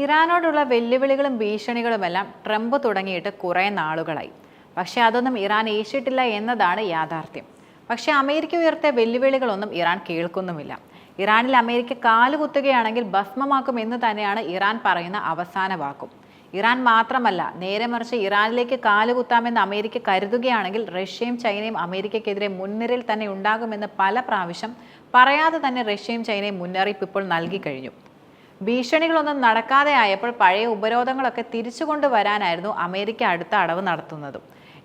ഇറാനോടുള്ള വെല്ലുവിളികളും ഭീഷണികളുമെല്ലാം ട്രംപ് തുടങ്ങിയിട്ട് കുറേ നാളുകളായി. പക്ഷേ അതൊന്നും ഇറാൻ ഏശിട്ടില്ല എന്നതാണ് യാഥാർത്ഥ്യം. പക്ഷേ അമേരിക്ക ഉയർത്തിയ വെല്ലുവിളികളൊന്നും ഇറാൻ കേൾക്കുന്നുമില്ല. ഇറാനിൽ അമേരിക്ക കാലുകുത്തുകയാണെങ്കിൽ ഭസ്മമാക്കും എന്ന് തന്നെയാണ് ഇറാൻ പറയുന്ന അവസാന വാക്കും. ഇറാൻ മാത്രമല്ല നേരെ മറിച്ച് ഇറാനിലേക്ക് കാലുകുത്താമെന്ന് അമേരിക്ക കരുതുകയാണെങ്കിൽ റഷ്യയും ചൈനയും അമേരിക്കയ്ക്കെതിരെ മുൻനിരയിൽ തന്നെ ഉണ്ടാകുമെന്ന് പല പ്രാവശ്യം പറയാതെ തന്നെ റഷ്യയും ചൈനയും മുന്നറിയിപ്പ് ഇപ്പോൾ നൽകി കഴിഞ്ഞു. ഭീഷണികളൊന്നും നടക്കാതെ ആയപ്പോൾ പഴയ ഉപരോധങ്ങളൊക്കെ തിരിച്ചു കൊണ്ടുവരാനായിരുന്നു അമേരിക്ക അടുത്ത അടവ് നടത്തുന്നതും.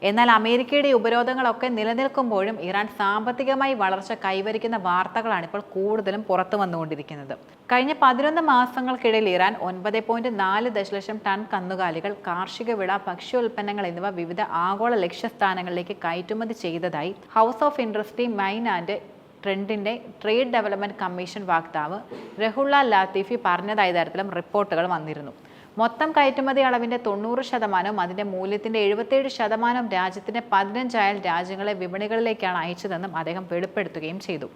എന്നാൽ അമേരിക്കയുടെ ഉപരോധങ്ങളൊക്കെ നിലനിൽക്കുമ്പോഴും ഇറാൻ സാമ്പത്തികമായി വളർച്ച കൈവരിക്കുന്ന വാർത്തകളാണ് ഇപ്പോൾ കൂടുതലും പുറത്തു വന്നുകൊണ്ടിരിക്കുന്നത്. കഴിഞ്ഞ പതിനൊന്ന് മാസങ്ങൾക്കിടയിൽ ഇറാൻ ഒൻപത് പോയിന്റ് നാല് ദശലക്ഷം ടൺ കന്നുകാലികൾ കാർഷിക വിള ഭക്ഷ്യോൽപ്പന്നങ്ങൾ എന്നിവ വിവിധ ആഗോള ലക്ഷ്യസ്ഥാനങ്ങളിലേക്ക് കയറ്റുമതി ചെയ്തതായി house of industry mine and ട്രെൻഡിന്റെ trade development commission വക്താവ് റഹുള്ള ലാത്തീഫി പറഞ്ഞതായ തരത്തിലും റിപ്പോർട്ടുകൾ വന്നിരുന്നു. മൊത്തം കയറ്റുമതി അളവിന്റെ തൊണ്ണൂറ് ശതമാനവും അതിന്റെ മൂല്യത്തിന്റെ എഴുപത്തേഴ് ശതമാനം രാജ്യത്തിന്റെ പതിനഞ്ചായാൽ രാജ്യങ്ങളെ വിപണികളിലേക്കാണ് അയച്ചതെന്നും അദ്ദേഹം വെളിപ്പെടുത്തുകയും ചെയ്തു.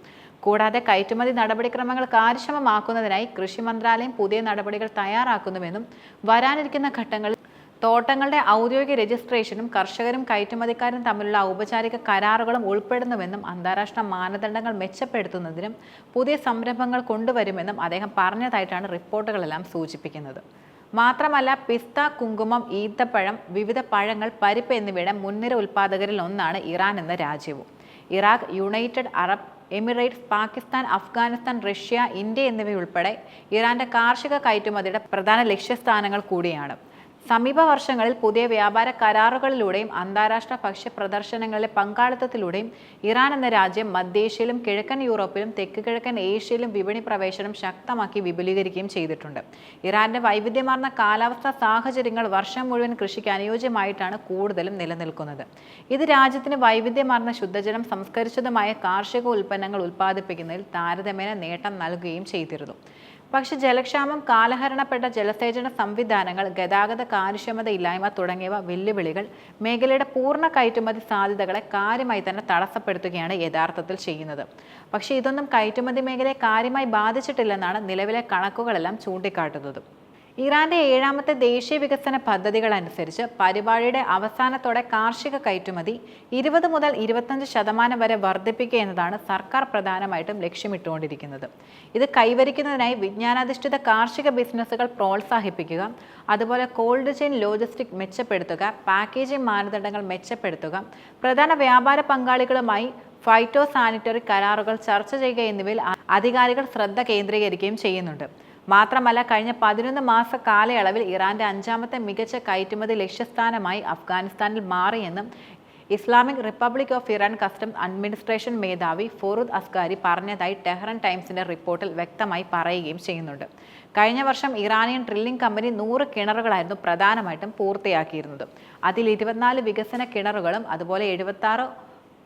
കൂടാതെ കയറ്റുമതി നടപടിക്രമങ്ങൾ കാര്യക്ഷമമാക്കുന്നതിനായി കൃഷി മന്ത്രാലയം പുതിയ നടപടികൾ തയ്യാറാക്കുന്നുവെന്നും വരാനിരിക്കുന്ന ഘട്ടങ്ങളിൽ തോട്ടങ്ങളുടെ ഔദ്യോഗിക രജിസ്ട്രേഷനും കർഷകരും കയറ്റുമതിക്കാരും തമ്മിലുള്ള ഔപചാരിക കരാറുകളും ഉൾപ്പെടുന്നുവെന്നും അന്താരാഷ്ട്ര മാനദണ്ഡങ്ങൾ മെച്ചപ്പെടുത്തുന്നതിനും പുതിയ സംരംഭങ്ങൾ കൊണ്ടുവരുമെന്നും അദ്ദേഹം പറഞ്ഞതായിട്ടാണ് റിപ്പോർട്ടുകളെല്ലാം സൂചിപ്പിക്കുന്നത്. മാത്രമല്ല പിസ്ത കുങ്കുമം ഈത്തപ്പഴം വിവിധ പഴങ്ങൾ പരിപ്പ് എന്നിവയുടെ മുൻനിര ഉൽപ്പാദകരിൽ ഒന്നാണ് ഇറാൻ എന്ന രാജ്യവും. Iraq United Arab Emirates Pakistan Afghanistan Russia India എന്നിവയുൾപ്പെടെ ഇറാന്റെ കാർഷിക കയറ്റുമതിയുടെ പ്രധാന ലക്ഷ്യസ്ഥാനങ്ങൾ കൂടിയാണ്. സമീപ വർഷങ്ങളിൽ പുതിയ വ്യാപാര കരാറുകളിലൂടെയും അന്താരാഷ്ട്ര ഭക്ഷ്യ പ്രദർശനങ്ങളിലെ പങ്കാളിത്തത്തിലൂടെയും ഇറാൻ എന്ന രാജ്യം മധ്യേഷ്യയിലും കിഴക്കൻ യൂറോപ്പിലും തെക്ക് കിഴക്കൻ ഏഷ്യയിലും വിപണി പ്രവേശനം ശക്തമാക്കി വിപുലീകരിക്കുകയും ചെയ്തിട്ടുണ്ട്. ഇറാന്റെ വൈവിധ്യമാർന്ന കാലാവസ്ഥാ സാഹചര്യങ്ങൾ വർഷം മുഴുവൻ കൃഷിക്ക് അനുയോജ്യമായിട്ടാണ് കൂടുതലും നിലനിൽക്കുന്നത്. ഇത് രാജ്യത്തിന് വൈവിധ്യമാർന്ന ശുദ്ധജലം സംസ്കരിച്ചതുമായ കാർഷിക ഉൽപ്പന്നങ്ങൾ ഉൽപ്പാദിപ്പിക്കുന്നതിൽ താരതമ്യേന നേട്ടം നൽകുകയും ചെയ്തിരുന്നു. പക്ഷേ ജലക്ഷാമം കാലഹരണപ്പെട്ട ജലസേചന സംവിധാനങ്ങൾ ഗതാഗത കാര്യക്ഷമത ഇല്ലായ്മ തുടങ്ങിയവ വെല്ലുവിളികൾ മേഖലയുടെ പൂർണ കയറ്റുമതി സാധ്യതകളെ കാര്യമായി തന്നെ തടസ്സപ്പെടുത്തുകയാണ് യഥാർത്ഥത്തിൽ ചെയ്യുന്നത്. പക്ഷേ ഇതൊന്നും കയറ്റുമതി മേഖലയെ കാര്യമായി ബാധിച്ചിട്ടില്ലെന്നാണ് നിലവിലെ കണക്കുകളെല്ലാം ചൂണ്ടിക്കാട്ടുന്നത്. ഇറാന്റെ ഏഴാമത്തെ ദേശീയ വികസന പദ്ധതികൾ അനുസരിച്ച് പരിപാടിയുടെ അവസാനത്തോടെ കാർഷിക കയറ്റുമതി ഇരുപത് മുതൽ ഇരുപത്തഞ്ച് ശതമാനം വരെ വർദ്ധിപ്പിക്കുക എന്നതാണ് സർക്കാർ പ്രധാനമായിട്ടും ലക്ഷ്യമിട്ടുകൊണ്ടിരിക്കുന്നത്. ഇത് കൈവരിക്കുന്നതിനായി വിജ്ഞാനാധിഷ്ഠിത കാർഷിക ബിസിനസ്സുകൾ പ്രോത്സാഹിപ്പിക്കുക അതുപോലെ കോൾഡ് ചെയിൻ ലോജിസ്റ്റിക് മെച്ചപ്പെടുത്തുക പാക്കേജിംഗ് മാനദണ്ഡങ്ങൾ മെച്ചപ്പെടുത്തുക പ്രധാന വ്യാപാര പങ്കാളികളുമായി ഫൈറ്റോ സാനിറ്ററി കരാറുകൾ ചർച്ച ചെയ്യുക എന്നിവയിൽ അധികാരികൾ ശ്രദ്ധ കേന്ദ്രീകരിക്കുകയും ചെയ്യുന്നുണ്ട്. മാത്രമല്ല കഴിഞ്ഞ പതിനൊന്ന് മാസ കാലയളവിൽ ഇറാന്റെ അഞ്ചാമത്തെ മികച്ച കയറ്റുമതി ലക്ഷ്യസ്ഥാനമായി അഫ്ഗാനിസ്ഥാനിൽ മാറിയെന്നും Islamic republic of Iran customs administration മേധാവി ഫോറൂദ് അസ്കാരി പറഞ്ഞതായി ടെഹ്റൻ ടൈംസിന്റെ റിപ്പോർട്ടിൽ വ്യക്തമായി പറയുകയും ചെയ്യുന്നുണ്ട്. കഴിഞ്ഞ വർഷം ഇറാനിയൻ ഡ്രില്ലിംഗ് കമ്പനി നൂറ് കിണറുകളായിരുന്നു പ്രധാനമായിട്ടും പൂർത്തിയാക്കിയിരുന്നത്. അതിൽ ഇരുപത്തിനാല് വികസന കിണറുകളും അതുപോലെ എഴുപത്തി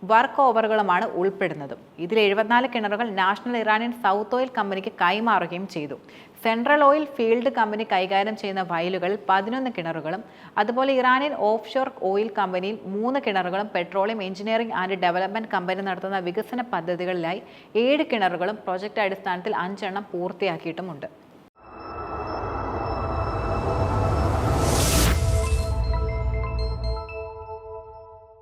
വർക്ക് ഓവറുകളുമാണ് ഉൾപ്പെടുന്നത്. ഇതിൽ എഴുപത്തിനാല് കിണറുകൾ നാഷണൽ ഇറാനിയൻ സൗത്ത് ഓയിൽ കമ്പനിക്ക് കൈമാറുകയും ചെയ്തു. സെൻട്രൽ ഓയിൽ ഫീൽഡ് കമ്പനി കൈകാര്യം ചെയ്യുന്ന വയലുകളിൽ പതിനൊന്ന് കിണറുകളും അതുപോലെ ഇറാനിയൻ ഓഫ് ഷോർ ഓയിൽ കമ്പനിയിൽ മൂന്ന് കിണറുകളും petroleum engineering and development company നടത്തുന്ന വികസന പദ്ധതികളിലായി ഏഴ് കിണറുകളും പ്രൊജക്ട് അടിസ്ഥാനത്തിൽ അഞ്ചെണ്ണം പൂർത്തിയാക്കിയിട്ടുമുണ്ട്.